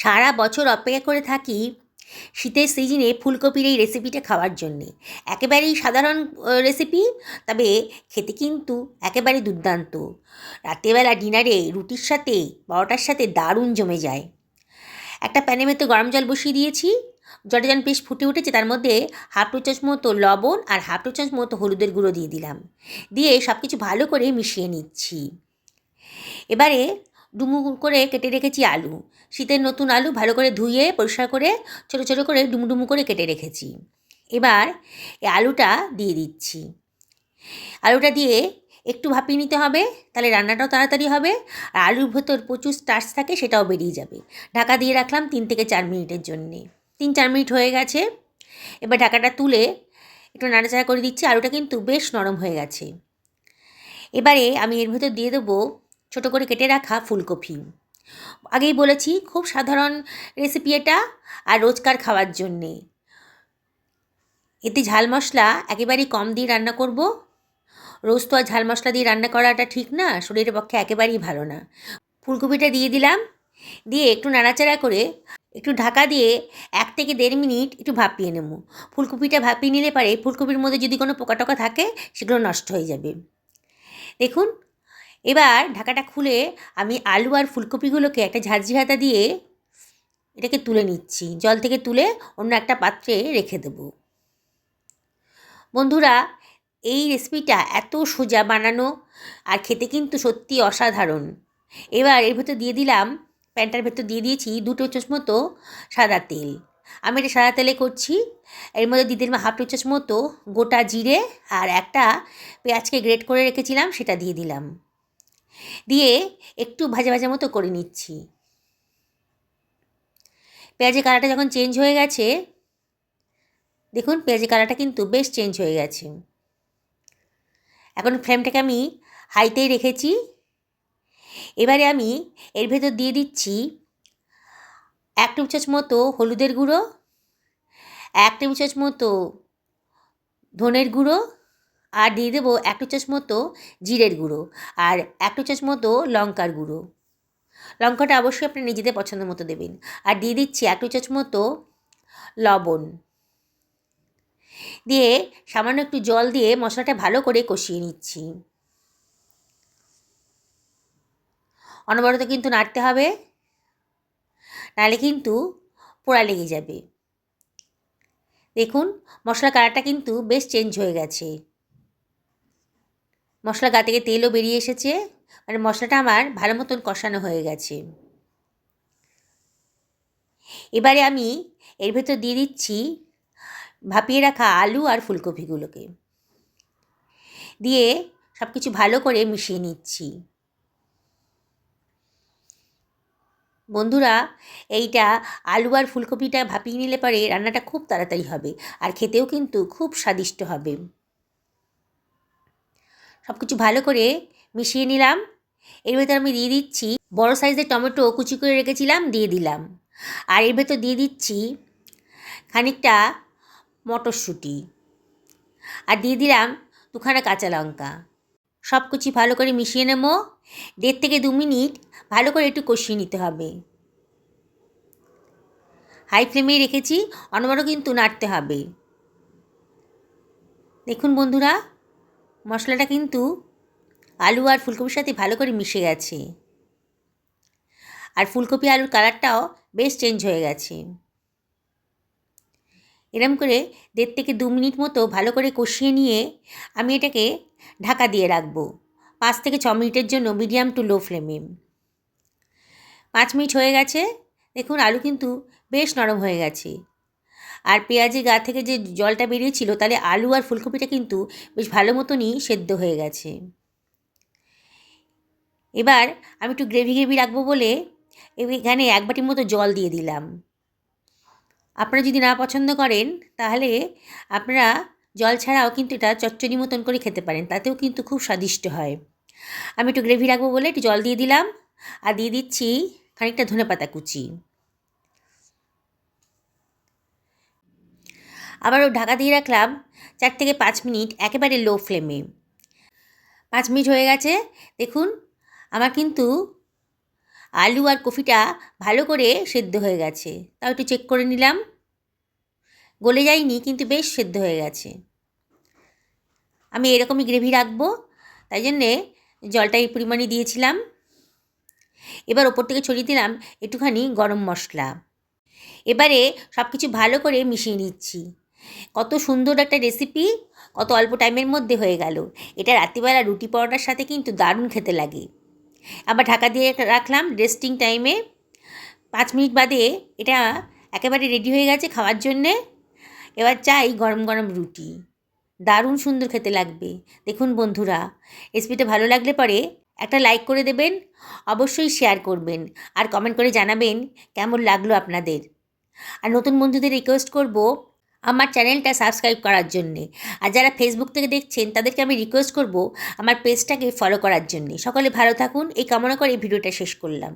সারা বছর অপেক্ষা করে থাকি শীতের সিজনে ফুলকপির এই রেসিপিটা খাওয়ার জন্যে। একেবারেই সাধারণ রেসিপি তবে খেতে কিন্তু একেবারে দুর্দান্ত। রাত্রেবেলা ডিনারে রুটির সাথে, পরোটার সাথে দারুণ জমে যায়। একটা প্যানে মেতে গরম জল বসিয়ে দিয়েছি, জলটা যখন বেশ ফুটে উঠেছে তার মধ্যে হাফ টু চামচ মতো লবণ আর হাফ টু চামচ মতো হলুদের গুঁড়ো দিয়ে দিলাম। দিয়ে সব কিছু ভালো করে মিশিয়ে নিচ্ছি। এবারে ডুমু করে কেটে রেখেছি আলু। শীতের নতুন আলু ভালো করে ধুয়ে, পরিষ্কার করে, ছোটো ছোটো করে ডুমু ডুমু করে কেটে রেখেছি। এবার এই আলুটা দিয়ে দিচ্ছি। আলুটা দিয়ে একটু ভাপিয়ে নিতে হবে, তাহলে রান্নাটাও তাড়াতাড়ি হবে। আর আলুর ভেতর প্রচুর স্টার্চ থাকে, সেটাও বেরিয়ে যাবে। ঢাকা দিয়ে রাখলাম তিন থেকে চার মিনিটের জন্যে। তিন চার মিনিট হয়ে গেছে। এবার ঢাকাটা তুলে একটু নাড়াচাড়া করে দিচ্ছি। আলুটা কিন্তু বেশ নরম হয়ে গেছে। এবারে আমি এর ভেতর দিয়ে দেবো ছোটো করে কেটে রাখা ফুলকপি। আগেই বলেছি, খুব সাধারণ রেসিপি এটা আর রোজকার খাওয়ার জন্যে। এতে ঝাল মশলা একেবারেই কম দিয়ে রান্না করব। রোজ তো আর ঝাল মশলা দিয়ে রান্না করাটা ঠিক না, শরীরের পক্ষে একেবারেই ভালো না। ফুলকপিটা দিয়ে দিলাম। দিয়ে একটু নাড়াচাড়া করে একটু ঢাকা দিয়ে এক থেকে দেড় মিনিট একটু ভাপিয়ে নেব। ফুলকপিটা ভাপিয়ে নিলে পারে ফুলকপির মধ্যে যদি কোনো পোকা টোকা থাকে, সেগুলো নষ্ট হয়ে যাবে। দেখুন এবার ঢাকাটা খুলে আমি আলু আর ফুলকপিগুলোকে একটা ঝাঁঝরি হাতা দিয়ে এটাকে তুলে নিচ্ছি। জল থেকে তুলে অন্য একটা পাত্রে রেখে দেব। বন্ধুরা, এই রেসিপিটা এত সোজা বানানো আর খেতে কিন্তু সত্যি অসাধারণ। এবার এর ভেতর দিয়ে দিলাম, প্যানটার ভেতর দিয়ে দিয়েছি দুটো চামচ মতো সাদা তেল। আমি এটা সাদা তেলে করছি। এর মধ্যে দিয়ে দিলাম হাফ চামচ মতো গোটা জিরে আর একটা পেঁয়াজকে গ্রেট করে রেখেছিলাম, সেটা দিয়ে দিলাম। দিয়ে একটু ভাজা ভাজা মতো করে নিচ্ছি। পেঁয়াজের কালারটা যখন চেঞ্জ হয়ে গেছে, দেখুন পেঁয়াজের কালারটা কিন্তু বেশ চেঞ্জ হয়ে গেছে। এখন ফ্লেমটাকে আমি হাইতেই রেখেছি। এবারে আমি এর ভেতর দিয়ে দিচ্ছি এক টেবিল চামচ মতো হলুদের গুঁড়ো, এক টেবিল চামচ মতো ধনের গুঁড়ো আর দিয়ে দেবো এক টু চামচ মতো জিরের গুঁড়ো আর এক টু চামচ মতো লঙ্কার গুঁড়ো। লঙ্কাটা অবশ্যই আপনি নিজেদের পছন্দ মতো দেবেন। আর দিয়ে দিচ্ছি এক টু চামচ মতো লবণ। দিয়ে সামান্য একটু জল দিয়ে মশলাটা ভালো করে কষিয়ে নিচ্ছি। অনবরত কিন্তু নাড়তে হবে। নাহলে কিন্তু পোড়া লেগে যাবে। দেখুন মশলা কালারটা কিন্তু বেশ চেঞ্জ হয়ে গেছে। মশলা গা থেকে তেলও বেরিয়ে এসেছে। মানে মশলাটা আমার ভালো মতন কষানো হয়ে গেছে। এবারে আমি এর ভেতর দিয়ে দিচ্ছি ভাপিয়ে রাখা আলু আর ফুলকপিগুলোকে। দিয়ে সব কিছু ভালো করে মিশিয়ে নিচ্ছি। বন্ধুরা, এইটা আলু আর ফুলকপিটা ভাপিয়ে নিলে পরে রান্নাটা খুব তাড়াতাড়ি হবে আর খেতেও কিন্তু খুব স্বাদিষ্ট হবে। সব কিছু ভালো করে মিশিয়ে নিলাম। এর ভেতর আমি দিয়ে দিচ্ছি বড় সাইজের টমেটো কুচি করে রেখেছিলাম, দিয়ে দিলাম। আর এর ভেতর দিয়ে দিচ্ছি খানিকটা মটরশুঁটি। আর দিয়ে দিলাম দুখানা কাঁচা লঙ্কা। সব কিছু ভালো করে মিশিয়ে নেব। দেড় থেকে দু মিনিট ভালো করে একটু কষিয়ে নিতে হবে। হাই ফ্লেমেই রেখেছি অনবরত কিন্তু নাড়তে হবে। দেখুন বন্ধুরা মশলাটা কিন্তু আলু আর ফুলকপির সাথে ভালো করে মিশে গেছে। আর ফুলকপি আলুর কালারটাও বেশ চেঞ্জ হয়ে গেছে। এরম করে দেড় থেকে দু মিনিট মতো ভালো করে কষিয়ে নিয়ে আমি এটাকে ঢাকা দিয়ে রাখব। পাঁচ থেকে ছ মিনিটের জন্য মিডিয়াম টু লো ফ্লেমে পাঁচ মিনিট হয়ে গেছে। দেখুন আলু কিন্তু বেশ নরম হয়ে গেছে। আর পেঁয়াজের গা থেকে যে জলটা বেরিয়েছিল, তাহলে আলু আর ফুলকপিটা কিন্তু বেশ ভালো মতনই সেদ্ধ হয়ে গেছে। এবার আমি একটু গ্রেভি গ্রেভি রাখব বলে এখানে এক বাটির মতো জল দিয়ে দিলাম। আপনারা যদি না পছন্দ করেন, তাহলে আপনারা জল ছাড়াও কিন্তু এটা চচ্চড়ি মতন করে খেতে পারেন, তাতেও কিন্তু খুব স্বাদিষ্ট হয়। আমি একটু গ্রেভি রাখব বলে একটু জল দিয়ে দিলাম। আর দিয়ে দিচ্ছি খানিকটা ধনে পাতা কুচি। আবারও ঢাকা দিয়ে রাখলাম চার থেকে পাঁচ মিনিট একেবারে লো ফ্লেমে পাঁচ মিনিট হয়ে গেছে, দেখুন, আমার কিন্তু আলু আর কফিটা ভালো করে সেদ্ধ হয়ে গেছে। তাও একটু চেক করে নিলাম। গলে যায়নি, কিন্তু বেশ সেদ্ধ হয়ে গেছে। আমি এরকমই গ্রেভি রাখব, তাই জন্যে জলটা এই পরিমাণে দিয়েছিলাম। এবার ওপর থেকে ছড়িয়ে দিলাম একটুখানি গরম মশলা। এবারে সব কিছু ভালো করে মিশিয়ে নিচ্ছি। কত সুন্দর একটা রেসিপি কত অল্প টাইমের মধ্যে হয়ে গেল। এটা রাত্রিবেলা রুটি পরোটার সাথে কিন্তু দারুণ খেতে লাগে। আবার ঢাকা দিয়ে রাখলাম রেস্টিং টাইমে পাঁচ মিনিট বাদে এটা একেবারে রেডি হয়ে গেছে খাওয়ার জন্যে। এবার চাই গরম গরম রুটি। দারুণ সুন্দর খেতে লাগবে। দেখুন বন্ধুরা রেসিপিটা ভালো লাগলে পরে একটা লাইক করে দেবেন, অবশ্যই শেয়ার করবেন আর কমেন্ট করে জানাবেন কেমন লাগল আপনাদের। আর নতুন বন্ধুদের রিকোয়েস্ট করব আমার চ্যানেলটা সাবস্ক্রাইব করার জন্যে। আর যারা ফেসবুক থেকে দেখছেন, তাদেরকে আমি রিকোয়েস্ট করব আমার পেজটাকে ফলো করার জন্যে। সকলে ভালো থাকুন। এই কামনা করে এই ভিডিওটা শেষ করলাম।